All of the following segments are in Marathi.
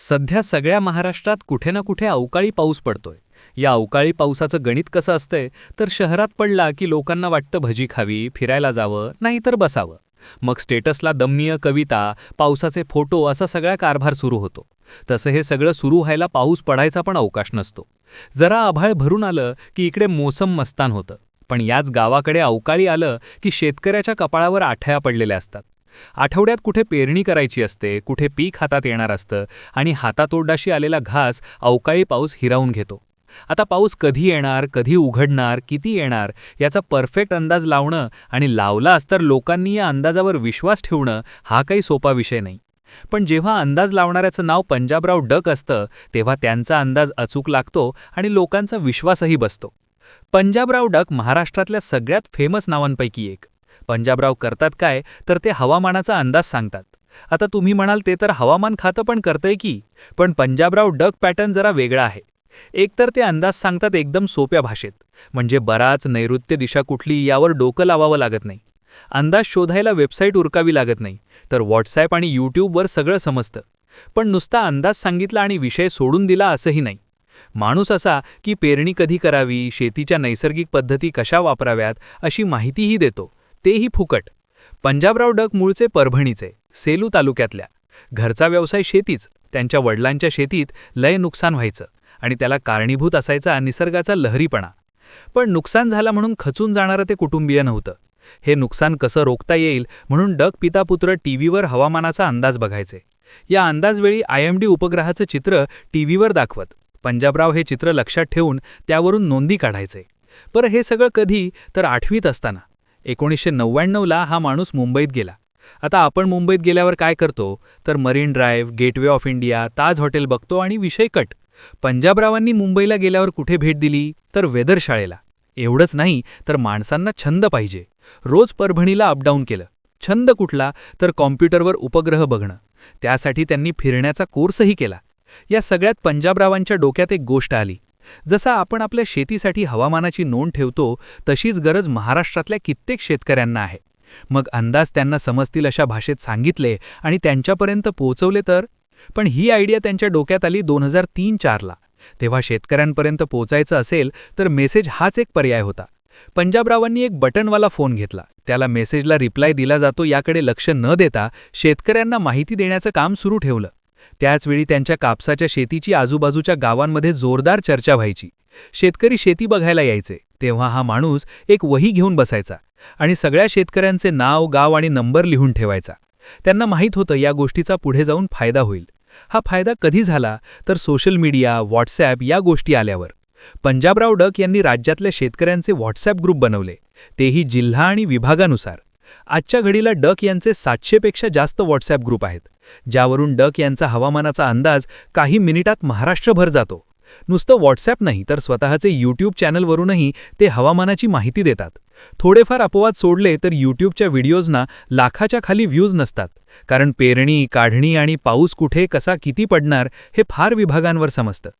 सध्या सगळ्या महाराष्ट्रात कुठे ना कुठे अवकाळी पाऊस पडतोय. या अवकाळी पावसाचं गणित कसं असतंय तर शहरात पडला की लोकांना वाटतं भजी खावी फिरायला जावं नाहीतर बसावं. मग स्टेटसला दम्मीय कविता पावसाचे फोटो असा सगळा कारभार सुरू होतो. तसं हे सगळं सुरू व्हायला पाऊस पडायचा पण अवकाश नसतो. जरा आभाळ भरून आलं की इकडे मोसम मस्तान होतं. पण याच गावाकडे अवकाळी आलं की शेतकऱ्याच्या कपाळावर आठया पडलेल्या असतात. आठवड्यात कुठे पेरणी करायची असते कुठे पीक हातात येणार असतं आणि हातातोंडाशी आलेला घास अवकाळी पाऊस हिरावून घेतो. आता पाऊस कधी येणार कधी उघडणार किती येणार याचा परफेक्ट अंदाज लावणं आणि लावलाच तर लोकांनी या अंदाजावर विश्वास ठेवणं हा काही सोपा विषय नाही. पण जेव्हा अंदाज लावणाऱ्याचं नाव पंजाबराव डक असतं तेव्हा त्यांचा अंदाज अचूक लागतो आणि लोकांचा विश्वासही बसतो. पंजाबराव डक महाराष्ट्रातल्या सगळ्यात फेमस नावांपैकी एक. पंजाबराव करतात काय तर ते हवामानाचा अंदाज सांगतात. आता तुम्ही म्हणाल ते तर हवामान खातं पण करतंय की पण पंजाबराव डक पॅटर्न जरा वेगळा आहे. एकतर ते अंदाज सांगतात एकदम सोप्या भाषेत म्हणजे बराच नैऋत्य दिशा कुठली यावर डोकं लावावं लागत नाही. अंदाज शोधायला वेबसाईट उरकावी लागत नाही तर व्हॉट्सॲप आणि यूट्यूबवर सगळं समजतं. पण नुसता अंदाज सांगितला आणि विषय सोडून दिला असंही नाही. माणूस असा की पेरणी कधी करावी शेतीच्या नैसर्गिक पद्धती कशा वापराव्यात अशी माहितीही देतो. तेही फुकट. पंजाबराव डक मूळचे परभणीचे सेलू तालुक्यातल्या. घरचा व्यवसाय शेतीच त्यांच्या वडिलांच्या शेतीत लय नुकसान व्हायचं आणि त्याला कारणीभूत असायचा निसर्गाचा लहरीपणा. पण नुकसान झाला म्हणून खचून जाणारं ते कुटुंबीय नव्हतं. हे नुकसान कसं रोखता येईल म्हणून डक पितापुत्र टीव्हीवर हवामानाचा अंदाज बघायचे. या अंदाजवेळी आय एम डी उपग्रहाचं चित्र टीव्हीवर दाखवत पंजाबराव हे चित्र लक्षात ठेवून त्यावरून नोंदी काढायचे. पर हे सगळं कधी? तर आठवीत असताना. एकोणीसशे नव्याण्णवला हा माणूस मुंबईत गेला. आता आपण मुंबईत गेल्यावर काय करतो? तर Marine Drive Gateway of India Taj Hotel बघतो आणि विषय कट. पंजाबरावांनी मुंबईला गेल्यावर कुठे भेट दिली? तर वेधरशाळेला एवढंच नाही तर माणसांना छंद पाहिजे. रोज परभणीला अपडाऊन केलं. छंद कुठला? तर कॉम्प्युटरवर उपग्रह बघणं. त्यासाठी त्यांनी फिरण्याचा कोर्सही केला. या सगळ्यात पंजाबरावांच्या डोक्यात एक गोष्ट आली. जसा आपण आपल्या शेतीसाठी हवामानाची नोंद ठेवतो तशीच गरज महाराष्ट्रातल्या कित्येक शेतकऱ्यांना आहे. मग अंदाज त्यांना समजतील अशा भाषेत सांगितले आणि त्यांच्यापर्यंत पोहोचवले तर? पण ही आयडिया त्यांच्या डोक्यात आली दोन हजार तीन चारला तेव्हा शेतकऱ्यांपर्यंत पोचायचं असेल तर मेसेज हाच एक पर्याय होता. पंजाबरावांनी एक बटनवाला फोन घेतला. त्याला मेसेजला रिप्लाय दिला जातो याकडे लक्ष न देता शेतकऱ्यांना माहिती देण्याचं काम सुरू ठेवलं. त्याचवेळी त्यांच्या कापसाच्या शेतीची आजूबाजूच्या गावांमध्ये जोरदार चर्चा व्हायची. शेतकरी शेती बघायला यायचे. तेव्हा हा माणूस एक वही घेऊन बसायचा आणि सगळ्या शेतकऱ्यांचे नाव गाव आणि नंबर लिहून ठेवायचा. त्यांना माहीत होतं या गोष्टीचा पुढे जाऊन फायदा होईल. हा फायदा कधी झाला तर सोशल मीडिया व्हॉट्सॲप या गोष्टी आल्यावर. पंजाबराव डक यांनी राज्यातल्या शेतकऱ्यांचे व्हॉट्सॲप ग्रुप बनवले. तेही जिल्हा आणि विभागानुसार. आजच्या घडीला डक यांचे सातशेपेक्षा जास्त व्हॉट्सॲप ग्रुप आहेत ज्यावरून डक यांचा हवामानाचा अंदाज काही मिनिटात महाराष्ट्रभर जातो. नुसतं व्हॉट्सॲप नाही तर स्वतःचे यूट्यूब चॅनलवरूनही ते हवामानाची माहिती देतात. थोडेफार अपवाद सोडले तर यूट्यूबच्या व्हिडिओजना लाखाच्या खाली व्ह्यूज नसतात कारण पेरणी काढणी आणि पाऊस कुठे कसा किती पडणार हे फार विभागांवर समजतं.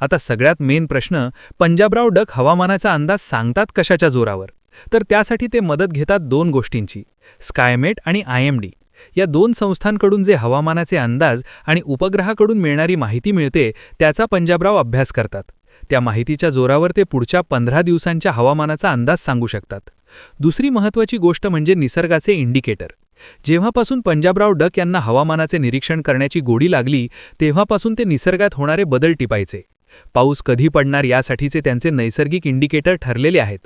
आता सगळ्यात मेन प्रश्न पंजाबराव डक हवामानाचा अंदाज सांगतात कशाच्या जोरावर? तर त्यासाठी ते मदत घेतात दोन गोष्टींची स्कायमेट आणि आय या दोन संस्थांकडून जे हवामानाचे अंदाज आणि उपग्रहाकडून मिळणारी माहिती मिळते त्याचा पंजाबराव अभ्यास करतात. त्या माहितीच्या जोरावर ते पुढच्या पंधरा दिवसांच्या हवामानाचा अंदाज सांगू शकतात. दुसरी महत्त्वाची गोष्ट म्हणजे निसर्गाचे इंडिकेटर. जेव्हापासून पंजाबराव डक यांना हवामानाचे निरीक्षण करण्याची गोडी लागली तेव्हापासून ते निसर्गात होणारे बदल टिपायचे. पाऊस कधी पडणार यासाठीचे त्यांचे नैसर्गिक इंडिकेटर ठरलेले आहेत.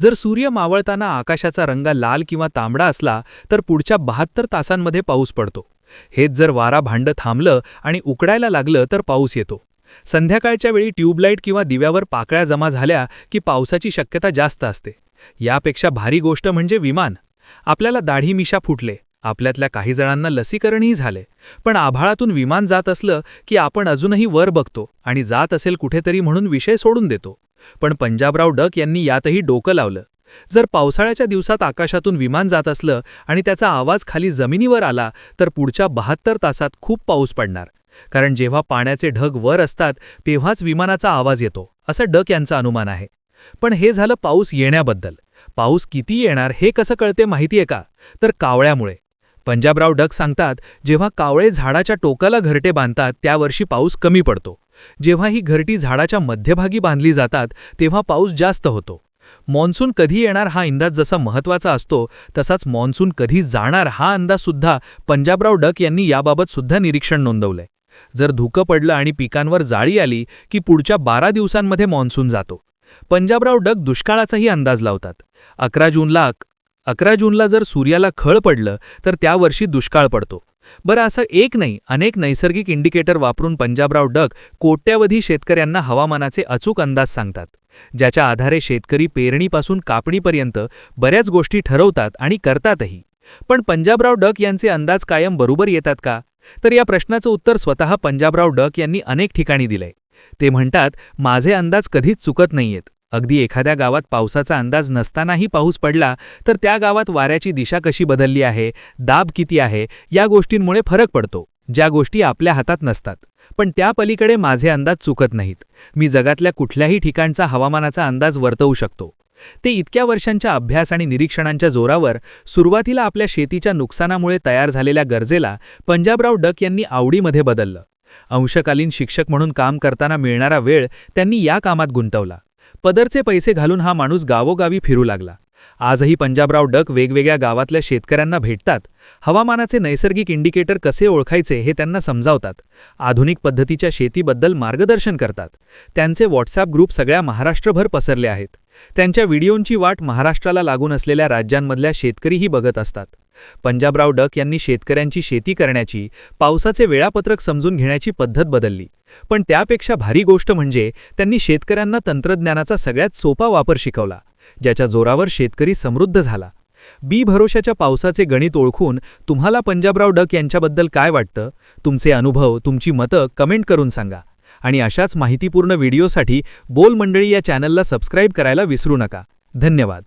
जर सूर्य मावळताना आकाशाचा रंग लाल किंवा तांबडा असला तर पुढच्या बहात्तर तासांमध्ये पाऊस पडतो. हेच जर वारा भांडं थांबलं आणि उकडायला लागलं तर पाऊस येतो. संध्याकाळच्या वेळी ट्यूबलाईट किंवा दिव्यावर पाकळ्या जमा झाल्या की पावसाची शक्यता जास्त असते. यापेक्षा भारी गोष्ट म्हणजे विमान. आपल्याला दाढी मिशा फुटले. आपल्यातल्या काही जणांना लसीकरणही झाले. पण आभाळातून विमान जात असलं की आपण अजूनही वर बघतो आणि जात असेल कुठेतरी म्हणून विषय सोडून देतो. पण पंजाबराव डक यांनी यातही डोकं लावलं. जर पावसाळ्याच्या दिवसात आकाशातून विमान जात असलं आणि त्याचा आवाज खाली जमिनीवर आला तर पुढच्या बहात्तर तासात खूप पाऊस पडणार. कारण जेव्हा पाण्याचे ढग वर असतात तेव्हाच विमानाचा आवाज येतो असं डक यांचं अनुमान आहे. पण हे झालं पाऊस येण्याबद्दल. पाऊस किती येणार हे कसं कळते माहितीये का? तर कावळ्यामुळे. पंजाबराव डक सांगतात जेव्हा कावळे झाडाच्या टोकाला घरटे बांधतात त्या वर्षी पाऊस कमी पडतो. जेव्हा ही घरटी झाडाच्या मध्यभागी बांधली जातात तेव्हा पाऊस जास्त होतो. मॉन्सून कधी येणार हा अंदाज जसा महत्त्वाचा असतो तसाच मॉन्सून कधी जाणार हा अंदाजसुद्धा पंजाबराव डक यांनी याबाबत सुद्धा निरीक्षण नोंदवलंय. जर धुकं पडलं आणि पिकांवर जाळी आली की पुढच्या बारा दिवसांमध्ये मॉन्सून जातो. पंजाबराव डक दुष्काळाचाही अंदाज लावतात. अकरा जूनला अकरा जूनला जर सूर्याला खळ पडलं तर त्या वर्षी दुष्काळ पडतो. बरं असं एक नाही अनेक नैसर्गिक इंडिकेटर वापरून पंजाबराव डक कोट्यावधी शेतकऱ्यांना हवामानाचे अचूक अंदाज सांगतात ज्याच्या आधारे शेतकरी पेरणीपासून कापणीपर्यंत बऱ्याच गोष्टी ठरवतात आणि करतातही. पण पंजाबराव डक यांचे अंदाज कायम बरोबर येतात का? तर या प्रश्नाचं उत्तर स्वतः पंजाबराव डक यांनी अनेक ठिकाणी दिलंय. ते म्हणतात माझे अंदाज कधीच चुकत नाहीयेत. अगदी एखाद्या गावात पावसाचा अंदाज नसतानाही पाऊस पडला तर त्या गावात वाऱ्याची दिशा कशी बदलली आहे दाब किती आहे या गोष्टींमुळे फरक पडतो ज्या गोष्टी आपल्या हातात नसतात. पण त्या पलीकडे माझे अंदाज चुकत नाहीत. मी जगातल्या कुठल्याही ठिकाणचा हवामानाचा अंदाज वर्तवू शकतो. ते इतक्या वर्षांच्या अभ्यास आणि निरीक्षणांच्या जोरावर सुरुवातीला आपल्या शेतीच्या नुकसानामुळे तयार झालेल्या गरजेला पंजाबराव डक यांनी आवडीमध्ये बदललं. अंशकालीन शिक्षक म्हणून काम करताना मिळणारा वेळ त्यांनी या कामात गुंतवला. पदरचे पैसे घालून हा माणूस गावोगावी फिरू लागला. आजही पंजाबराव डक वेगवेगळ्या गावातल्या शेतकऱ्यांना भेटतात. हवामानाचे नैसर्गिक इंडिकेटर कसे ओळखायचे हे त्यांना समजावतात. आधुनिक पद्धतीच्या शेतीबद्दल मार्गदर्शन करतात. त्यांचे व्हॉट्सॲप ग्रुप सगळ्या महाराष्ट्रभर पसरले आहेत. त्यांच्या व्हिडिओंची वाट महाराष्ट्राला लागून असलेल्या राज्यांमधल्या शेतकरीही बघत असतात. पंजाबराव डक यांनी शेतकऱ्यांची शेती करण्याची पावसाचे वेळापत्रक समजून घेण्याची पद्धत बदलली. पण त्यापेक्षा भारी गोष्ट म्हणजे त्यांनी शेतकऱ्यांना तंत्रज्ञानाचा सगळ्यात सोपा वापर शिकवला ज्याच्या जोरावर शेतकरी समृद्ध झाला. बी भरोशाच्या पावसाचे गणित ओळखून तुम्हाला पंजाबराव डक यांच्याबद्दल काय वाटतं? तुमचे अनुभव तुमची मतं कमेंट करून सांगा. आणि अशाच माहितीपूर्ण व्हिडिओसाठी बोल मंडळी या चॅनलला सबस्क्राईब करायला विसरू नका. धन्यवाद.